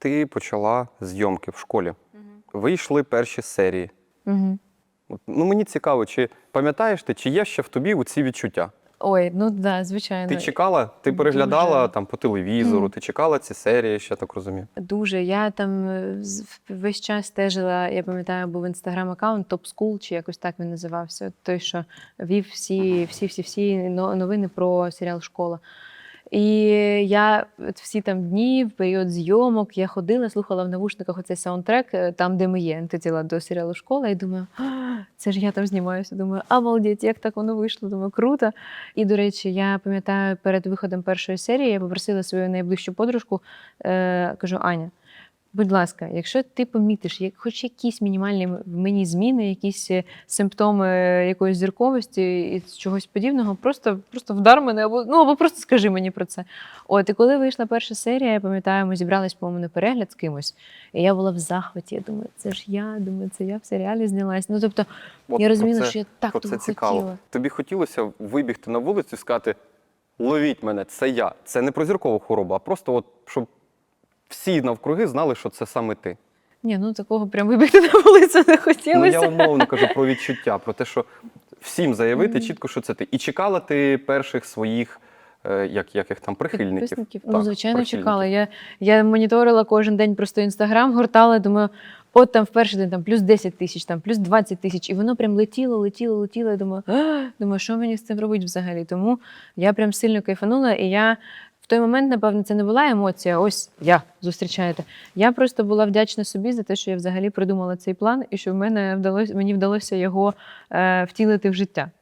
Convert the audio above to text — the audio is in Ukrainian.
ти почала зйомки в школі. Вийшли перші серії. Угу. Ну, мені цікаво, чи пам'ятаєш ти, чи є ще в тобі у ці відчуття? Ой, ну так, да, звичайно. Ти чекала, ти переглядала Дуже. там по телевізору, Мгм. ти чекала ці серії, ще так розумію. Дуже. Я там е, весь час стежила, я пам'ятаю, був інстаграм-аккаунт Top School, чи якось так він називався. Той, що вів всі, всі, всі, всі новини про серіал Школа. І я всі там дні, в період зйомок, я ходила, слухала в навушниках оцей саундтрек, е, там, де ми є, антитіла до серіалу Школа, і думаю, це ж я там знімаюся. Думаю, а молодець, як так воно вийшло? Думаю, круто. І, до речі, я пам'ятаю, перед виходом першої серії я попросила свою найближчу подружку, е, кажу, Аня. Будь ласка, якщо ти помітиш як, хоч якісь мінімальні в мені зміни, якісь е, симптоми якоїсь зірковості і чогось подібного, просто, просто вдар мене або ну або просто скажи мені про це. От і коли вийшла перша серія, я пам'ятаю, ми зібрались по-моєму на перегляд з кимось, і я була в захваті. Я думаю, це ж я, думаю, це я в серіалі знялась. Ну тобто, От я про розуміла, це- що я так того це цікаво. хотіла. Тобі хотілося вибігти на вулицю і сказати: ловіть мене, це я. Це не про зіркову хворобу, а просто от, щоб всі навкруги знали, що це саме ти. Ні, ну такого прям вибігти на вулицю не Ну, хотілося. я умовно кажу про відчуття, про те, що всім заявити Мгм. чітко, що це ти. І чекала ти перших своїх, е, як, як їх там, прихильників. Підписників? Так, ну, звичайно, прихильників. чекала. Я, я моніторила кожен день просто інстаграм, гортала, думаю, от там в перший день там плюс 10 тисяч, там плюс 20 тисяч. І воно прям летіло, летіло, летіло. Я думаю, думаю, що мені з цим робити взагалі? Тому я прям сильно кайфанула, і я. Той момент, напевно, це не була емоція. Ось я зустрічаєте. Я просто була вдячна собі за те, що я взагалі придумала цей план, і що в мене вдалося мені вдалося його е, втілити в життя.